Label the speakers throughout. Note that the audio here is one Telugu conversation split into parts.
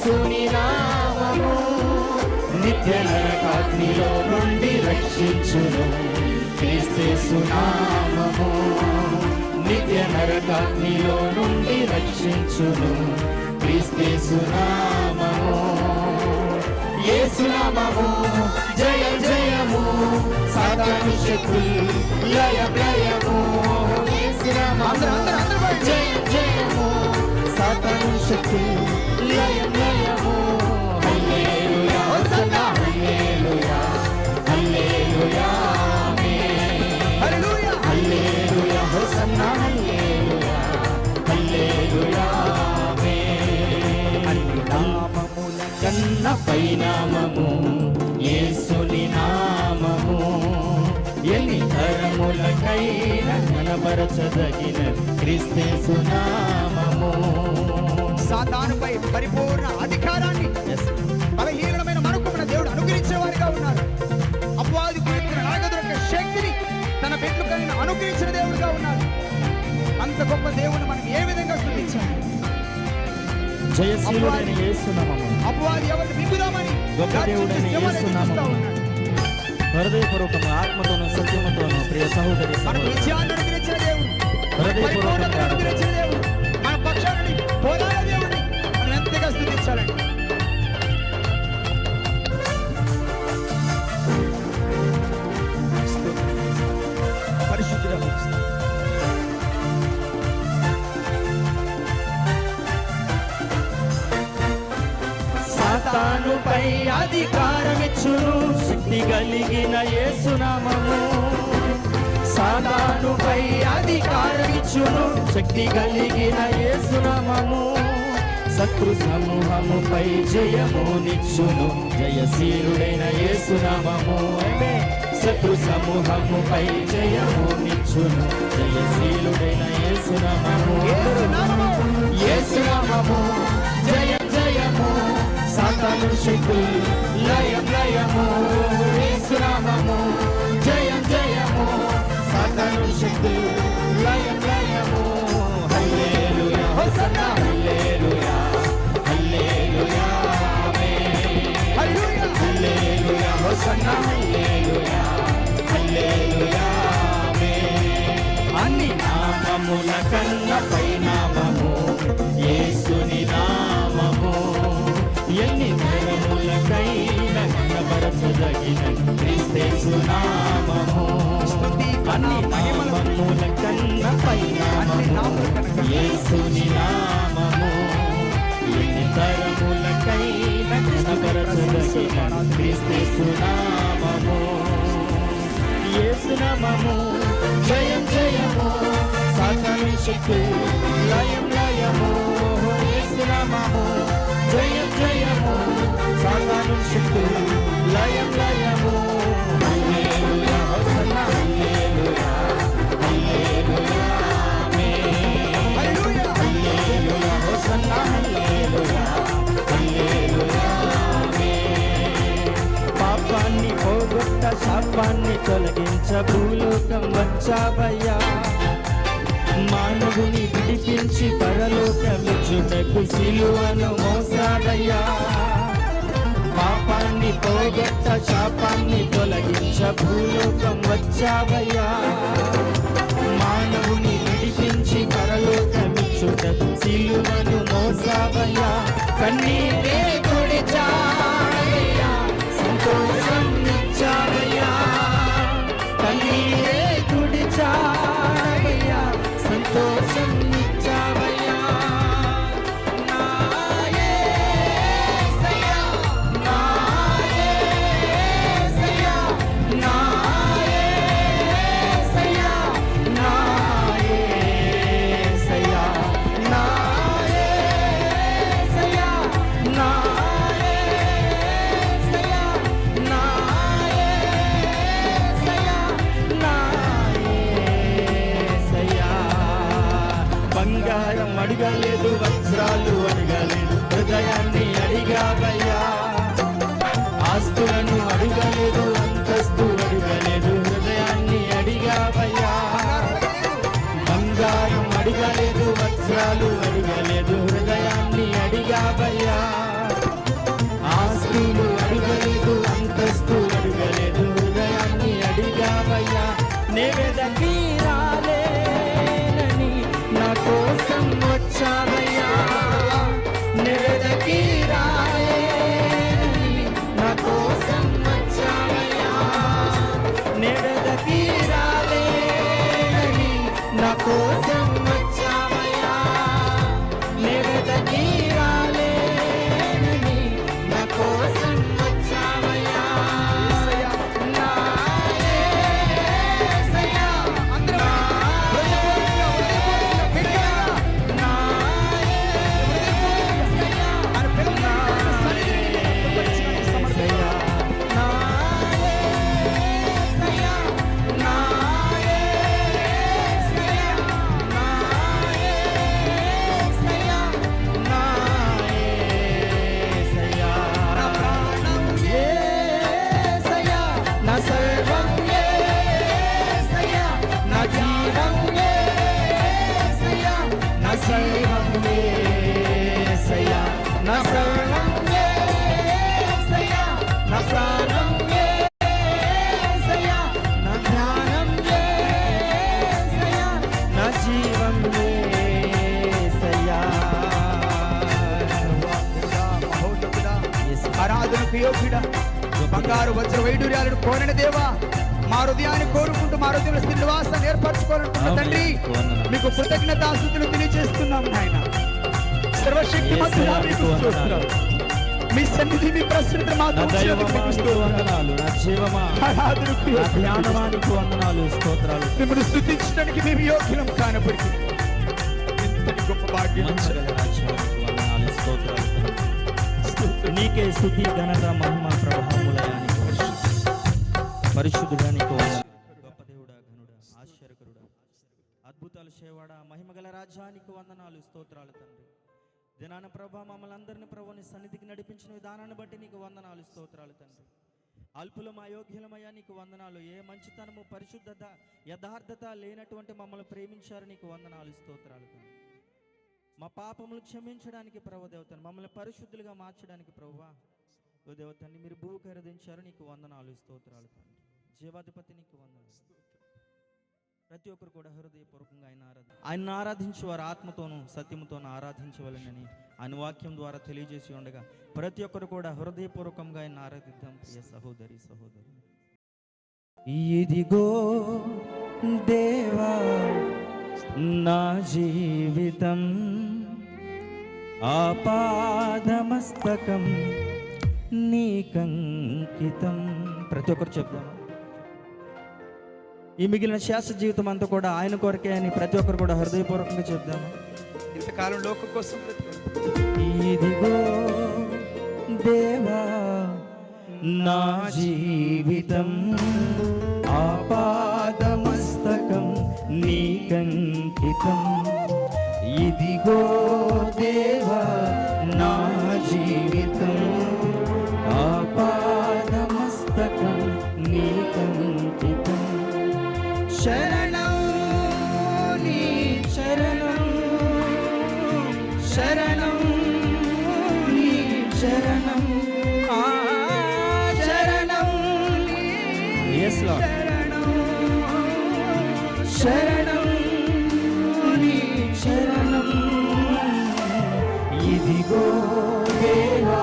Speaker 1: యేసుని నామము నిత్య నరకాగ్నిలో నుండి రక్షించును. క్రీస్తేసు నామము నిత్య నరకాగ్నిలో నుండి రక్షించును. క్రీస్తేసు నామము యేసునామము. జయ జయము. సాధారణ శక్తులు లయ లయము యేసునామము. కనబరచదగిన క్రిస్తేసు నామము.
Speaker 2: సాతానుపై పరిపూర్ణ అధికారాన్ని బలహీనమైన మనకు మన దేవుడు అనుగ్రహించే వారిగా ఉన్నారు. అపవాది గురించిన నాగదొరక శక్తిని తన బిడ్డలకైనా అనుగ్రహించిన దేవుడుగా ఉన్నారు. అంత గొప్ప దేవుని మనం ఏ విధంగా స్థుతించాలి? అపవాది ఎవరిని మింగుదామని
Speaker 1: గొప్ప దేవుడైన.
Speaker 2: చూస్తా ఉన్నాడు.
Speaker 1: హృదయపూర్వకము ఆత్మతోను సత్యముతోను ప్రియ సహోదరి హృదయపూర్వకంగా
Speaker 2: మన పక్షాన్ని పోరాడే దేవుడిని మనం ఎంతగా స్థుతించాలండి.
Speaker 1: సాతానుపై అధికారమిచ్చును శక్తి కలిగిన యేసునామము. సాతానుపై అధికారమిచ్చును. శక్తి కలిగిన యేసునామము. శత్రు సమూహముపై జయము నిచ్చును జయశీరుడైన యేసునామము శత్రు సమూహముపై జయము నిచ్చును జయశీలుడైన యేసునామము.
Speaker 2: యేసునామము.
Speaker 1: జయ జయము. సాతాను శక్తులు లయం లయము నామముల కన్న పైనామము యేసుని నామము. ఎన్ని తరములకైన కనబరచదగిన క్రీస్తేసు నామము. అన్ని
Speaker 2: ఘన,
Speaker 1: నామముల కన్న
Speaker 2: అన్ని
Speaker 1: పైనామము యేసుని నామము. ఎన్ని తరములకైన కనబరచదగిన క్రీస్తేసు నామము. యేసునామము జయం జయము. సాతాను శక్తి లయం లయము యేసునామము జయం జయము సాతాను శక్తి లయం లయము. మానవుని విడిపించి పరలోకమిచ్చుటకు సిలువను మోసాడయ్యా. పాపాన్ని పోగొట్ట శాపాన్ని తొలగించ భూలోకం వచ్చావయ్యా. మానవుని విడిపించి పరలోకమిచ్చుటకు సిలువను మోసావయ్యా. కన్నీరే అడగలేదు వస్త్రాలు అడగలేదు హృదయాన్ని అడిగావయ్యా. ఆస్తులను అడగలేదు అంతస్తు అడగలేదు హృదయాన్ని అడిగావయ్యా. బంగారం అడగలేదు వస్త్రాలు అడగలేదు హృదయాన్ని అడిగావయ్యా. ఆస్తులు అడగలేదు అంతస్తు అడగలేదు హృదయాన్ని అడిగావయ్యా. నేవే వచ్చావయ్యా
Speaker 2: యోగ్యుడా బంగారు వజ్ర వైడూర్యాలను కోరని దేవా మా హృదయాన్ని కోరుకుంటూ మా హృదయంలో స్థిర నివాసాన్ని ఏర్పరచుకోవాలనుకున్న. తండ్రి. మీకు కృతజ్ఞతాస్తుతులు తెలియజేస్తున్నాం నాయన. సర్వశక్తి మంతుడా మీకు స్తోత్రాలు. మీ సన్నిధి మీ ప్రసన్నత మా.
Speaker 1: వందనాలు. స్తోత్రాలు.
Speaker 2: మిమ్మల్ని స్థుతించడానికి మేము యోగ్యులం కానప్పటికీ. ఇంతటి గొప్ప భాగ్యం
Speaker 1: వందనాలు స్తోత్రాలు నీకే స్థుతి ఘనత మహిమ ప్రభావములయానికి పరిశుద్ధుడా నీకు గొప్ప దేవుడా ఘనుడా ఆశ్చర్యకరుడా. అద్భుతాలు చేవాడా మహిమగల రాజ్యానికి వందనాలు స్తోత్రాలు తండ్రి. దినాన ప్రభా మమ్మల్ని అందరిని ప్రభుని సన్నిధికి నడిపించిన విధానాన్ని బట్టి నీకు వందనాలు స్తోత్రాలు తండ్రి. అల్పులం అయోగ్యులమయ్యా నీకు వందనాలు. ఏ మంచితనము పరిశుద్ధత యథార్థత లేనటువంటి మమ్మల్ని ప్రేమించారు నీకు వందనాలు స్తోత్రాలు తండ్రి. మా పాపములు క్షమించడానికి ప్రభు దేవతని మమ్మల్ని పరిశుద్ధులుగా మార్చడానికి ప్రభువా. ఓ దేవతని మీరు భూకరదించారు నీకు వందనాలు స్తోత్రాలు తండ్రి. జీవాధిపతి నీకు వందనాలు. ప్రతి ఒక్కరు కూడా హృదయపూర్వకంగా ఆయన ఆరాధి ఆయన ఆరాధించి వారు ఆత్మతోనూ సత్యముతోనూ ఆరాధించవలనని ఆయన వాక్యం ద్వారా తెలియజేసి ఉండగా ప్రతి ఒక్కరు కూడా హృదయపూర్వకంగా ఆయన ఆరాధిద్దాం ప్రియ సహోదరి సహోదరు ఇదిగో దేవా నా జీవితం ఆపాదమస్తకం నీకంకితం. ప్రతి ఒక్కరు చెప్దామా ఈ మిగిలిన శాస్త్ర జీవితం అంతా కూడా ఆయన కొరకే అని ప్రతి ఒక్కరు కూడా హృదయపూర్వకంగా చెప్దామా
Speaker 2: ఇంతకాలం లోకం కోసం.
Speaker 1: ఇదిగో దేవా నా జీవితం ఆపాదమస్తకం నీకంకితం. ఇదిగో దేవా నా జీవితం ఆపాదమస్తకం నీకంకితం శరణం నీ శరణం శరణం నీ శరణం. శరణం
Speaker 2: శరణం
Speaker 1: శరణం. ఇదిగో దేవా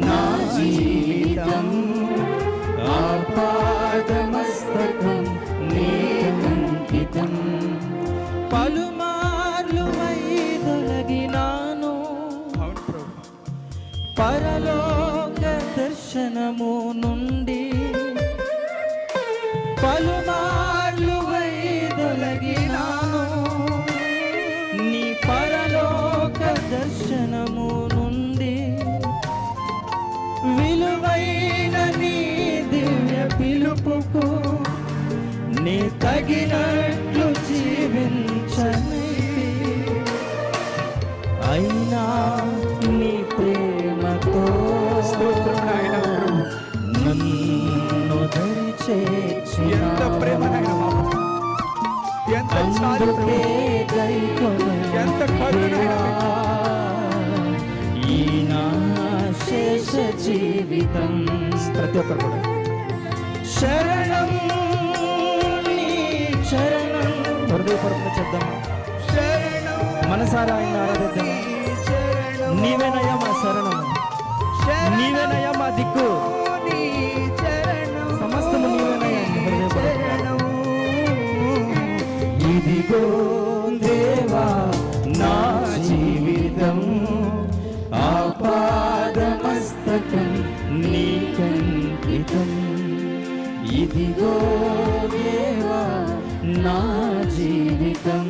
Speaker 1: నా జీవితం ఆపాదమస్తకం నీకంకితం పలుమార్లు
Speaker 2: ప్రభు.
Speaker 1: పరలోక దర్శనము నుండి తగినట్లు జీవించని అయినా నీ ప్రేమతో. నన్ను
Speaker 2: ఎంత ప్రేమ. ఎంత
Speaker 1: ఈ నా శేష జీవితం. ప్రతి ఒక్కరు కూడా. శరణం హృదయపూర్వకంగా
Speaker 2: చెప్దాం
Speaker 1: మనసారా ఆయన
Speaker 2: ఆరాధిద్దాం
Speaker 1: నీవేనయ్యా మా శరణం. నీవేనయ్యా మా దిక్కు.
Speaker 2: సమస్తము ఇదిగో
Speaker 1: దేవా నా జీవితం
Speaker 2: ఆపాదమస్తకం
Speaker 1: నీకంకితం ఇదిగో దేవా నా జీవితం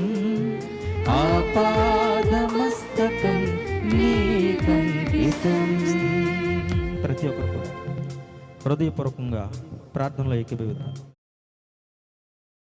Speaker 1: ఆపాదమస్తకం నీకంకితం ప్రతి ఒక్కరు కూడా హృదయపూర్వకంగా ప్రార్థనలో ఏకీభవిద్దాం.